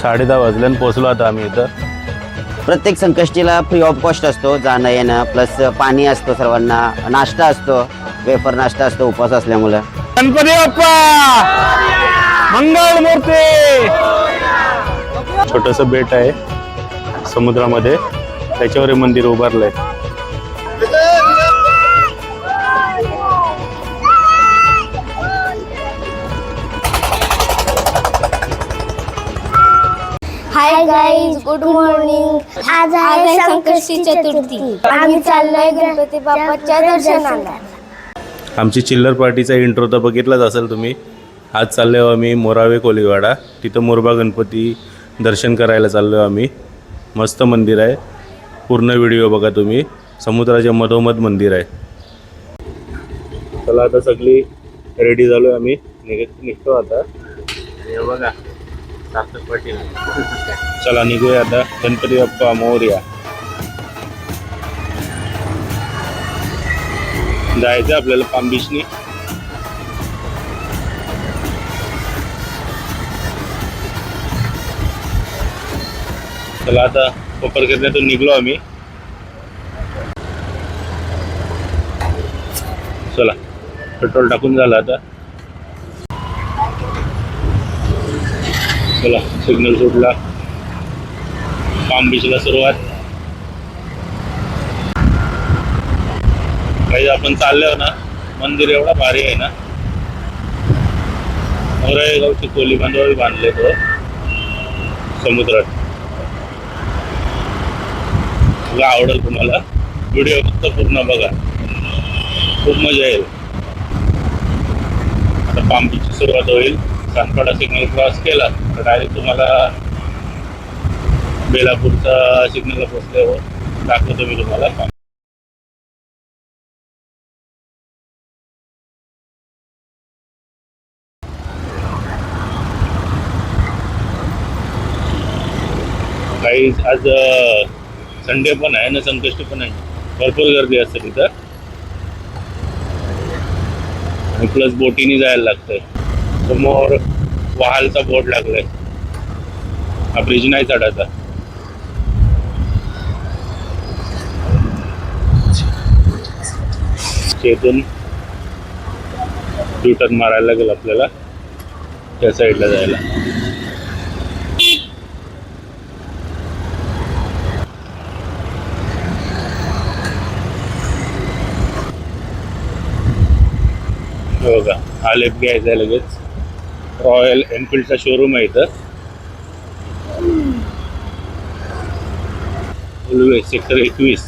साडे दहा वाजल्यानं पोचलो आता आम्ही इथं. प्रत्येक संकष्टीला फ्री ऑफ कॉस्ट असतो जाणं येणं प्लस पाणी असतो सर्वांना नाश्ता असतो वेफर नाश्ता असतो उपवास असल्यामुळं. गणपती बाप्पा! मंगळ मूर्ती! छोटस बेट आहे समुद्रामध्ये त्याच्यावर हे मंदिर उभारलंय. गाईज गुड मॉर्निंग आज आहे संकष्टी चतुर्थी. आम्ही चाललोय गणपती बाप्पाच्या दर्शनाला. आमची चिल्लर पार्टीचा इंट्रो तर बघितलाच असेल तुम्ही. आज चाललो आम्ही मोरावे कोलीवाडा. तिथं मोरबा गणपती दर्शन करायला चाललो आम्ही. मस्त मंदिर आहे. पूर्ण व्हिडिओ बघा तुम्ही. समुद्राच्या मधोमध मंदिर आहे. चला आता सगळी रेडी झालो आम्ही. निघ निघतो आता. हे बघा. सार्थक पाटील चला निघूया आता. गणपती बाप्पा मोर्या. जायचं आपल्याला पाम बीचनी चला आता कोपरकरण्यातून निघलो आम्ही. चला पेट्रोल टाकून झालं आता. चला सिग्नल सुटला पाम बीचला सुरुवात. काही आपण चाललो ना मंदिर एवढा भारी आहे ना. मोराई कोली बांधवावी बांधले तो हो. समुद्रात. तुला आवडेल तुम्हाला. व्हिडिओ फक्त पूर्ण बघा. खूप मजा येईल. आता पांबीची सुरुवात होईल. सानपाडा सिग्नल क्रॉस केला तर डायरेक्ट तुम्हाला बेलापूरचा सिग्नलला पोचल्यावर दाखवतो मी तुम्हाला. काही आज संडे पण आहे ना संकष्टी पण आहे. भरपूर गर्दी असते तिथं. आणि प्लस बोटीने जायला लागतंय. समोर वाहलचा बोर्ड लागलाय. हा ब्रिज नाही चढायचा. शेतून टर्न मारायला लागेल आपल्याला त्या साईडला जायला. हो का हा लेफ्ट घ्यायचा आहे लगेच. रॉयल एनफिल्डचा शोरूम आहे इथं. सेक्टर एकवीस.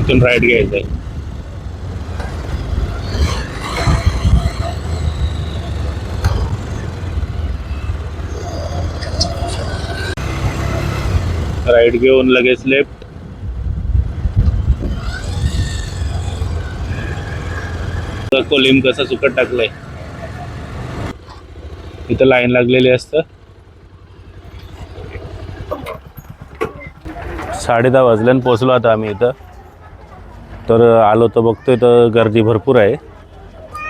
इथून राईट घ्यायचं आहे राईट घेऊन लगेच लेफ्ट कोलिम कसं सुकट टाकलंय? इथं लाईन लागलेली असतं. साडे दहा वाजल्यानं पोचलो आता आम्ही इथं. तर आलो तर बघतो तर गर्दी भरपूर आहे.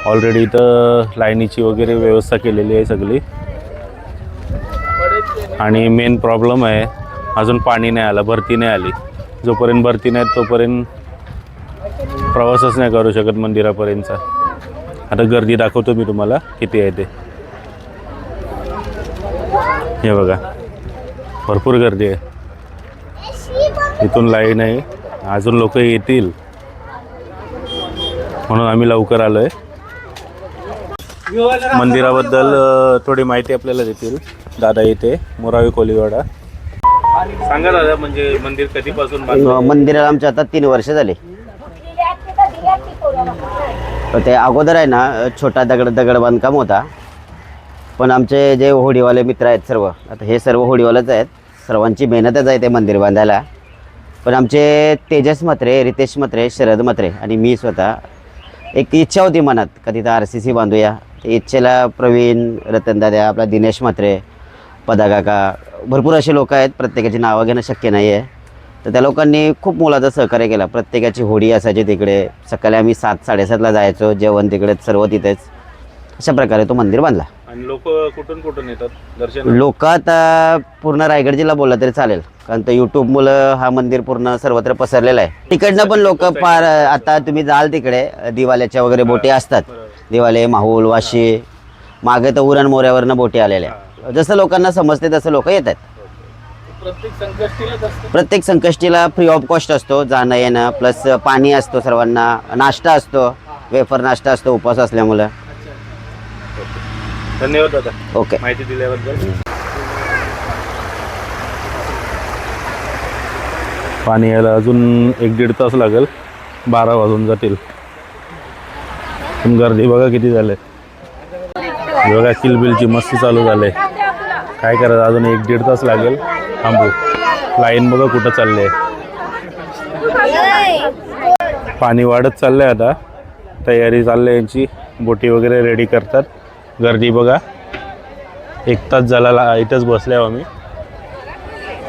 ऑलरेडी इथं लाईनीची वगैरे व्यवस्था केलेली आहे सगळी. आणि मेन प्रॉब्लेम आहे अजून पाणी नाही आलं भरती नाही आली. जोपर्यंत भरती नाही तोपर्यंत प्रवासच नाही करू शकत मंदिरापर्यंतचा. आता गर्दी दाखवतो मी तुम्हाला किती आहे ते. हे बघा. भरपूर गर्दी आहे. इथून लाईन आहे. अजून लोक येतील. म्हणून आम्ही लवकर आलो आहे मंदिराबद्दल थोडी माहिती आपल्याला देतील. दादा येते मोरावी कोलीवाडा. सांगा दादा म्हणजे मंदिर कधीपासून मंदिराला आमच्या आता तीन वर्ष झाले. तर ते अगोदर आहे ना छोटा दगड दगड बांधकाम होता. पण आमचे जे होडीवाले मित्र आहेत सर्व आता हे सर्व होडीवालेच आहेत. सर्वांची मेहनतच आहे ते मंदिर बांधायला. पण आमचे तेजस म्हात्रे रितेश म्हात्रे शरद म्हात्रे आणि मी स्वतः एक इच्छा होती मनात का तिथं आर सी सी बांधूया. इच्छेला प्रवीण रतनदादा आपला दिनेश म्हात्रे पदाकाका भरपूर असे लोक आहेत. प्रत्येकाची नावं घेणं शक्य नाही आहे तर त्या लोकांनी खूप मोलाचं सहकार्य केला. प्रत्येकाची होडी असायची तिकडे. सकाळी आम्ही सात साडेसातला जायचो. जेवण तिकडे सर्व तिथेच. अशा प्रकारे तो मंदिर बांधला. आणि लोक कुठून कुठून येतात? दर्शन लोक आता पूर्ण रायगड जिल्हा बोलला तरी चालेल. कारण तर युट्यूब मुलं हा मंदिर पूर्ण सर्वत्र पसरलेला आहे. तिकडनं पण लोक फार आता तुम्ही जाल तिकडे दिवाल्याच्या वगैरे बोटी असतात. दिवाले माहूल वाशी मागे तर उरण मोऱ्यावरनं बोटी आलेल्या जसं लोकांना समजते तसं लोक येतात प्रत्येक संकष्टीलाच असतं? प्रत्येक संकष्टीला फ्री ऑफ कॉस्ट असतो. जाणं येणं प्लस पाणी असतो सर्वांना नाश्ता असतो. वेफर नाश्ता असतो उपवास असल्यामुळं. धन्यवाद दादा. ओके. माहिती दिल्याबद्दल. पाणी यायला अजून एक दीड तास लागेल. बारा वाजून जातील. पण गर्दी बघा किती झाले. बघा किलबिलची मस्ती चालू झाले. काय करायचं? अजून एक दीड तास लागेल. थांबू. लाईन बघा कुठं चालले पाणी वाढत चाललंय आता. तयारी चालली यांची. बोटी वगैरे रेडी करतात. गर्दी बघा. एक तास झाला ला इथंच बसले आम्ही.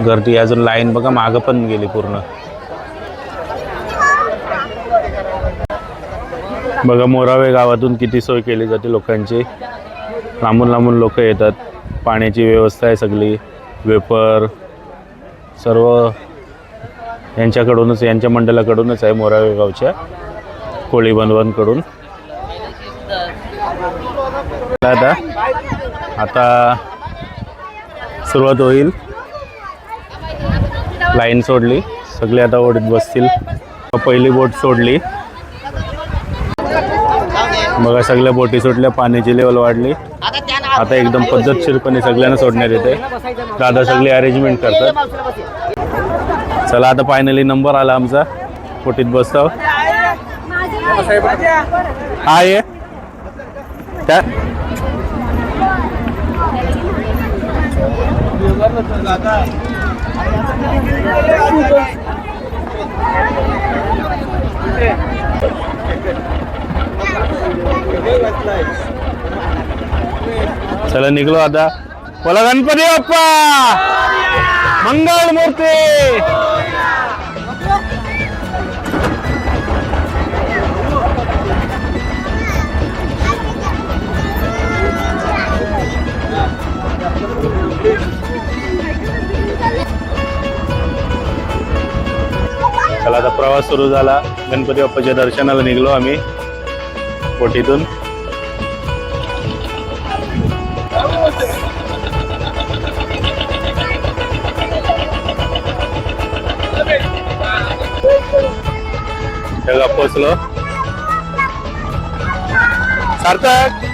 गर्दी अजून लाईन बघा मागं पण गेली पूर्ण. बघा मोरावे गावातून किती सोय केली जाते लोकांची. लांबून लांबून लोक येतात. पाण्याची व्यवस्था आहे सगळी. वेपर सर्व यांच्याकडूनच यांच्या मंडळाकडूनच आहे मोरावे गावच्या कोळी बांधवांकडून. आता. आता सुरुवात होईल. लाईन सोडली. सगळे आता ओढीत बसतील. पहिली बोट सोडली. बघा सगळ्या बोटी सुटल्या. पाण्याची लेवल वाढली. आता एकदम पद्धतशीरपणे सगळ्यांना सोडण्यात येते दादा सगळी अरेंजमेंट करतात. चला आता फायनली नंबर आला आमचा. बोटीत बसतो. हा ये. त्या चला निघलो आता बोला गणपती बाप्पा मंगळ मूर्ती चला आता प्रवास सुरू झाला. गणपती बाप्पाच्या दर्शनाला निघलो आम्ही. बोटीतून. जगा पोचलो. सार्थक!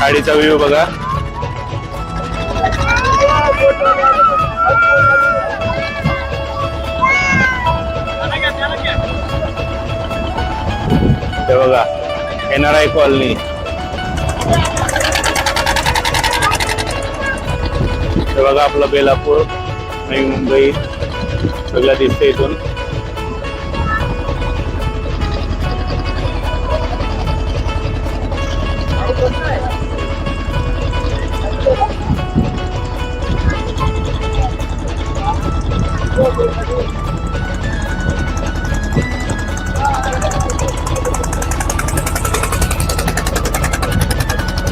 गाडीचा व्ह्यू बघा. ते बघा एन आर आय कॉलनी. ते बघा आपलं बेलापूर नवी मुंबई. सगळं दिसतं इथून.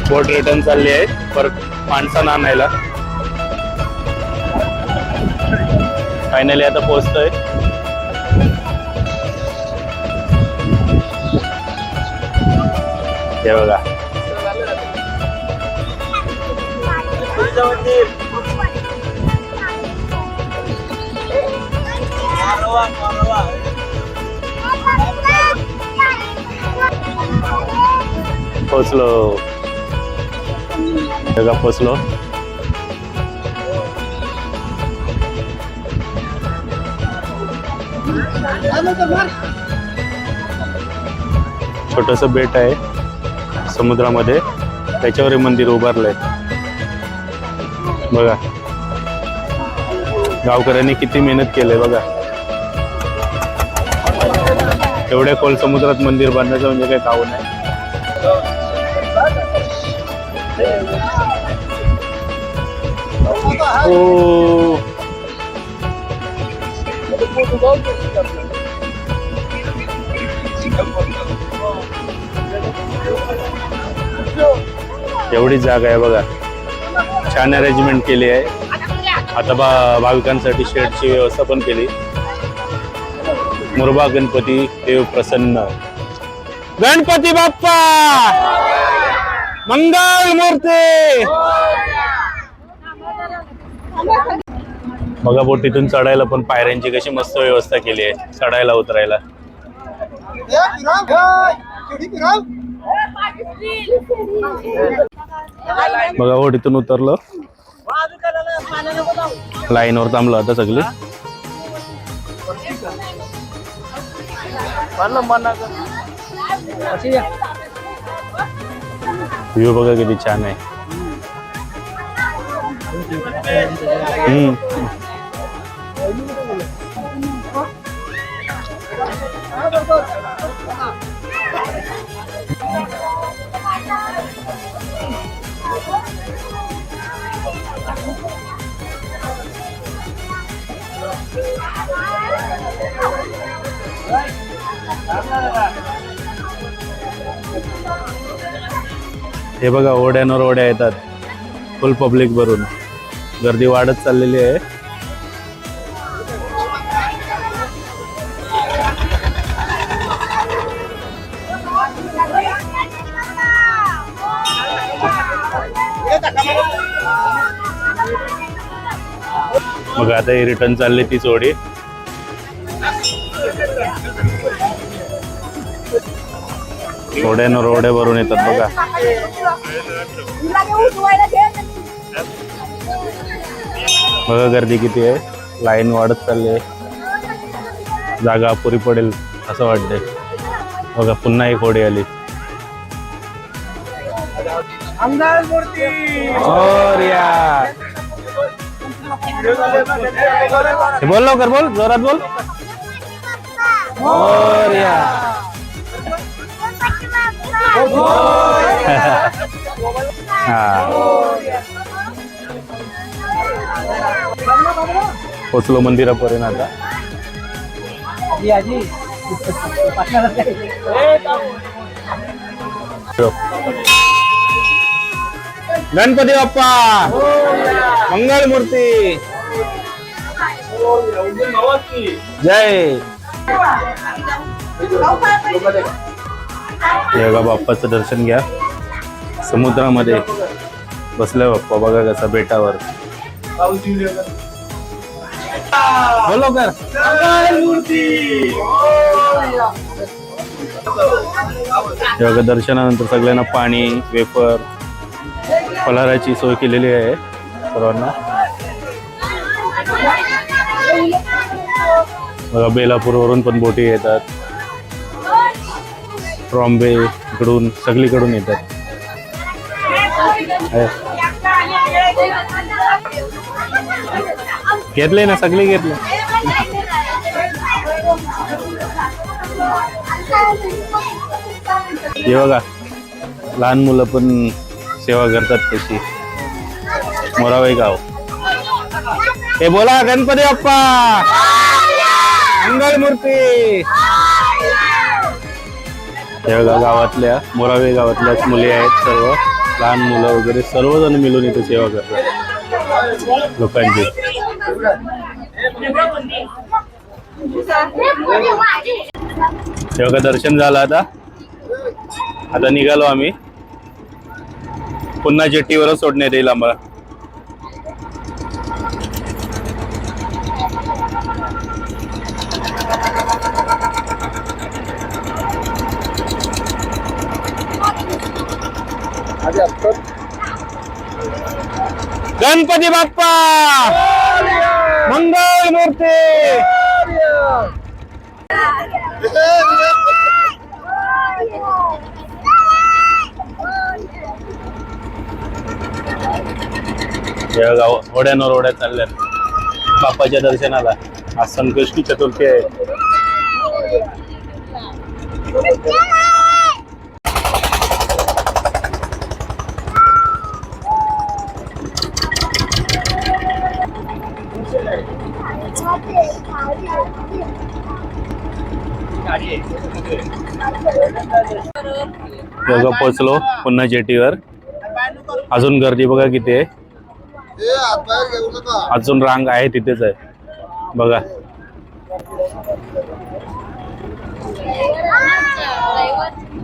बोट रिटर्न चालली आहे. परत माणसांना आणायला. फायनली आता पोहोचतोय. हे बघा. पोचलो जगा पोचलो छोटस बेट आहे. समुद्रामध्ये. त्याच्यावर हे मंदिर उभारलंय. बघा. गावकऱ्यांनी किती मेहनत केलंय बघा. एवढ्या खोल समुद्रात मंदिर बांधण्याचं म्हणजे काही काव नाही हो. एवढी जागा आहे बघा. छान अरेंजमेंट केली आहे. आता बा भाविकांसाठी शेडची व्यवस्था पण केली. मुरबा गणपती देव प्रसन्न गणपती बाप्पा! मंगल मूर्ती! बघा बोटीतून चढायला पण पायऱ्यांची कशी मस्त व्यवस्था केली आहे चढायला उतरायला. बघा बोटीतून उतरलो. लाईनवर थांबलो आता सगळे. व्ह्यू बघा किती छान आहे हम्म हे बघा ओढ्यावर ओढ्या येतात. फुल पब्लिक भरून. गर्दी वाढत चाललेली आहे. मग आता ही रिटर्न चालली ती ओढी ओढ्यानं ओढ्या भरून येतात बघा. बघा गर्दी किती आहे. लाईन वाढत चालली आहे. जागा अपुरी पडेल असं वाटतंय. बघा पुन्हा एक होडी आली. हे बोल लवकर बोल जोरात बोल. मोरया. हा. पोचलो मंदिरापर्यंत आता. गणपती बाप्पा मंगल मूर्ती जय. हे बाप्पाचं दर्शन घ्या. समुद्रामध्ये बसल्या बाप्पा बघा कसा बेटावर. बोलो कर हे दर्शनानंतर सगळ्यांना पाणी वेपर फलाराची सोय केलेली आहे सर्वांना. बघा बेलापूरवरून पण बोटी येतात. ट्रॉम्बे इकडून सगळीकडून येतात. घेतले ना सगळे घेतले. हे बघा लहान मुलं पण सेवा करतात तशी. मोराबाई गाव. हे बोला गणपती बाप्पा! मंगल मूर्ती गावातल्या मोरावे गावातल्याच मुली आहेत सर्व. लहान मुलं वगैरे सर्वजण मिळून इथे सेवा करतात. लोकांची. तेव्हा दर्शन झालं आता? आता निघालो आम्ही. पुन्हा जेट्टीवरच सोडण्यात येईल आम्हाला. गणपती बाप्पा! मंगल मूर्ती! गाव ओढ्या चालल्यात. बाप्पाच्या दर्शनाला. आज संकष्टी चतुर्थी आहे. बघा पोचलो पुन्हा जेटीवर. अजून गर्दी बघा किती आहे. अजून रांग आहे तिथेच आहे. बघा.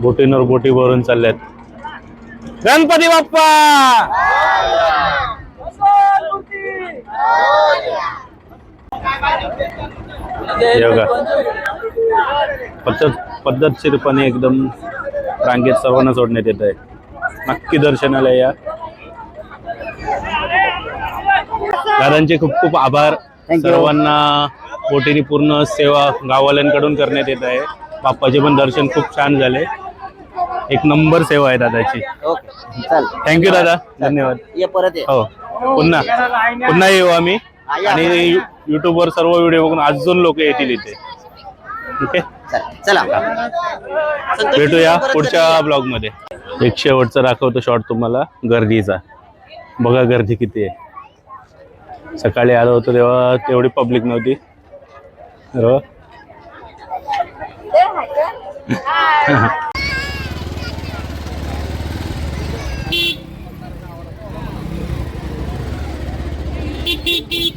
बोटींवर बोटी भरून चालल्यात. गणपती बाप्पा! बघा पद्धत पद्धतशीरपणे एकदम रांगेत सर्वांना सोडण्यात येत आहे. नक्की दर्शनाला या. दादांचे खूप खूप आभार. सर्वांना बोटीने पूर्ण सेवा गाववाल्यांकडून करण्यात येत आहे. बाप्पाचे पण दर्शन खूप छान झाले. एक नंबर सेवा आहे दादाची. ओके चल थँक्यू दादा. धन्यवाद. हो. पुन्हा. पुन्हा येऊ आम्ही. आणि युट्यूब वर सर्व व्हिडिओ बघून अजून लोक येतील इथे. ठीक आहे चल भेटूया पुढच्या ब्लॉगमध्ये एक शेवटचा दाखवतो शॉर्ट तुम्हाला गर्दीचा. बघा गर्दी किती आहे. सकाळी आलो होतो तेव्हा तेवढी पब्लिक नव्हती. Beep.